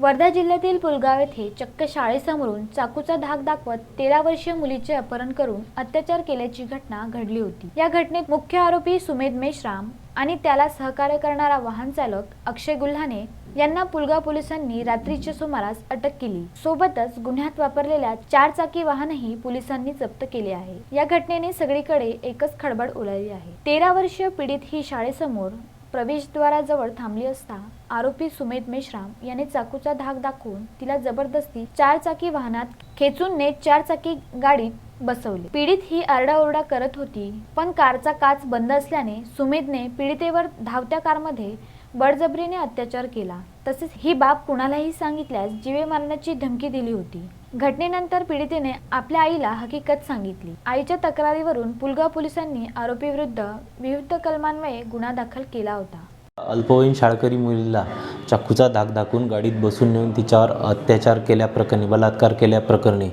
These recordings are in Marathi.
वर्धा जिल्ह्यातील पुलगाव येथे चक्क शाळेसमोरून चाकूचा धाक दाखवत तेरा वर्षीय मुलीचे अपहरण करून अत्याचार केल्याची घटना घडली होती. या घटनेत मुख्य आरोपी सुमेध मेश्राम आणि त्याला सहकार्य करणारा वाहन चालक अक्षय गुल्हाने यांना पुलगाव पोलिसांनी रात्रीच्या सुमारास अटक केली. सोबतच गुन्ह्यात वापरलेल्या चार चाकी वाहनही पोलिसांनी जप्त केले आहे. या घटनेने सगळीकडे एकच खळबळ उडाली आहे. तेरा वर्षीय पीडित ही शाळेसमोर प्रवेशद्वाराजवळ थांबली असता आरोपी सुमेध मेश्राम याने चाकूचा धाक दाखवून तिला जबरदस्ती चारचाकी वाहनात खेचून नेत चारचाकी गाडीत बसवले. पीडित ही आरडाओरडा करत होती पण कारचा काच बंद असल्याने सुमेधने पीडितेवर धावत्या कारमध्ये बळजबरीने अत्याचार केला. तसेच ही बाब कुणालाही सांगितल्यास जीवे मारण्याची धमकी दिली होती. घटनेनंतर पीडितेने आपल्या आईला हकीकत सांगितली. आईच्या तक्रारीवरून पुलगाव पोलिसांनी आरोपीविरुद्ध विविध कलमान्वये गुन्हा दाखल केला होता. अल्पवयीन शाळकरी मुलीला चाकूचा धाक दाखवून गाडीत बसून नेऊन तिच्यावर अत्याचार केल्याप्रकरणी बलात्कार केल्याप्रकरणी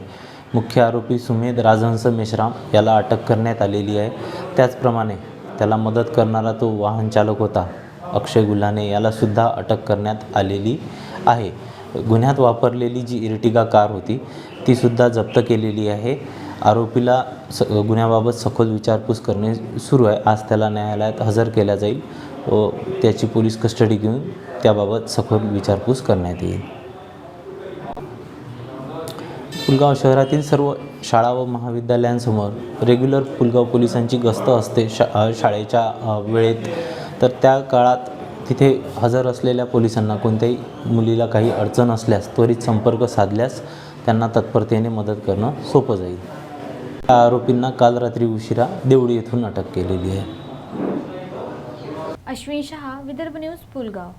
मुख्य आरोपी सुमेध राजहंस मेश्राम याला अटक करण्यात आलेली आहे. त्याचप्रमाणे त्याला मदत करणारा तो वाहन चालक होता. अक्षय गुल्हाने यालासुद्धा अटक करण्यात आलेली आहे. गुन्ह्यात वापरलेली जी इर्टिगा कार होती तीसुद्धा जप्त केलेली आहे. आरोपीला स गुन्ह्याबाबत सखोल विचारपूस करणे सुरू आहे. आज त्याला न्यायालयात हजर केला जाईल व त्याची पोलीस कस्टडी घेऊन त्याबाबत सखोल विचारपूस करण्यात येईल. पुलगाव शहरातील सर्व शाळा व महाविद्यालयांसमोर रेग्युलर पुलगाव पोलिसांची गस्त असते शा शाळेच्या वेळेत. तर त्या काळात तिथे हजर असलेल्या पोलिसांना कोणत्याही मुलीला काही अडचण असल्यास त्वरित संपर्क साधल्यास त्यांना तत्परतेने मदत करणं सोपं जाईल. त्या आरोपींना काल रात्री उशिरा देवळी येथून अटक केलेली आहे. अश्विन शहा विदर्भ न्यूज पुलगाव.